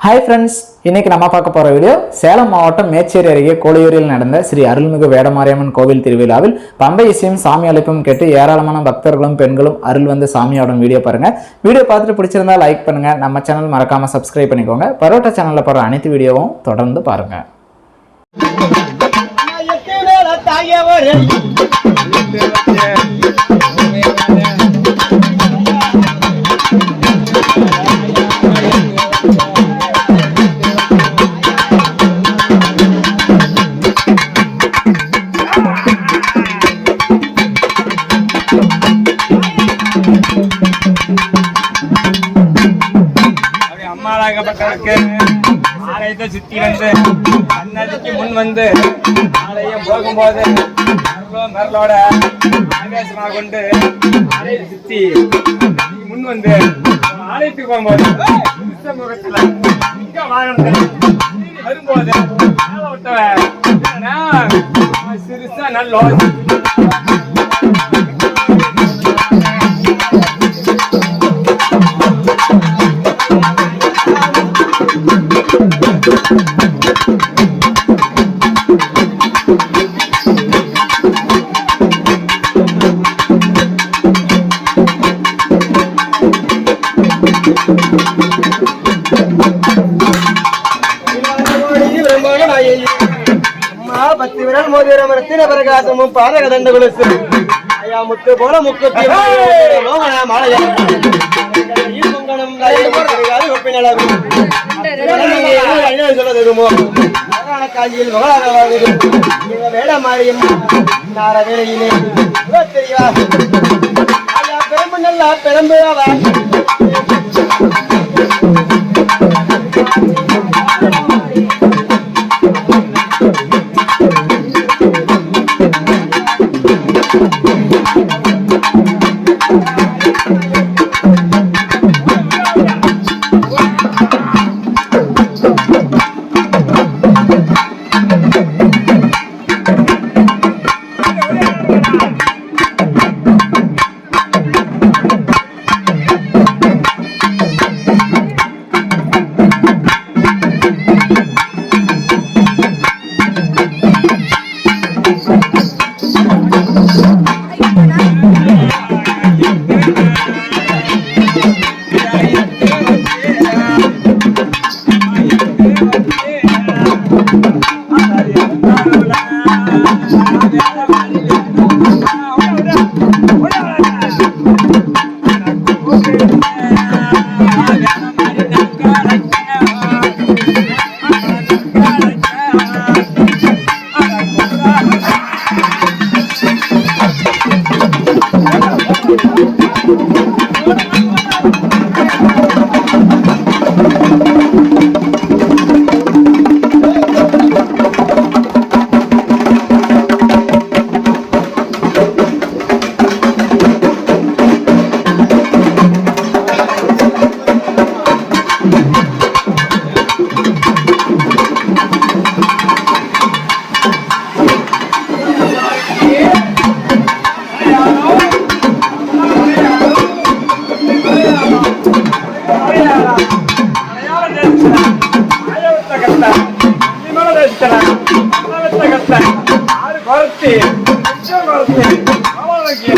Hi friends இன்னைக்கு நம்ம பார்க்க போகிற வீடியோ சேலம் மாவட்டம் மேச்சேரி அருகே கோளையூரில் நடந்த ஸ்ரீ அருள்மிகு வேடமாரியம்மன் கோவில் திருவிழாவில் பம்பை இசையும் சாமி அழைப்பும் கேட்டு ஏராளமான பக்தர்களும் பெண்களும் அருள் வந்து சாமியோட வீடியோ பாருங்கள் வீடியோ பார்த்துட்டு பிடிச்சிருந்தா லைக் பண்ணுங்கள் நம்ம சேனல் மறக்காமல் சப்ஸ்கிரைப் பண்ணிக்கோங்க. பரோட்டா சேனலில் போகிற அனைத்து வீடியோவும் தொடர்ந்து பாருங்கள் தாயவரே. அப்படி ஆலயத்தை சுத்தி வந்து அன்னதிக்கு முன் வந்து ஆலயம் போகும்போது மரலோட ஆவேசமாக கொண்டு ஆலயத்தை சுத்தி முன் வந்து ஆலயத்துக்கு போகும்போது முகத்துல மிக வாகனத்தில் வரும்போது சிறுசா நல்லோ பத்து விரல் மோதிரம் ரத்தின பிரகாசமும் பாதக தண்ட குலசு ஐயா முத்து போல முக்குத்தி மோகன மாலையா சொல்லதுமோ காஞ்சியில் மகளாக நார வேலையிலே தெரியவா நல்லா பெரும்புவா Thank you. கொரத்தி அவனுக்கு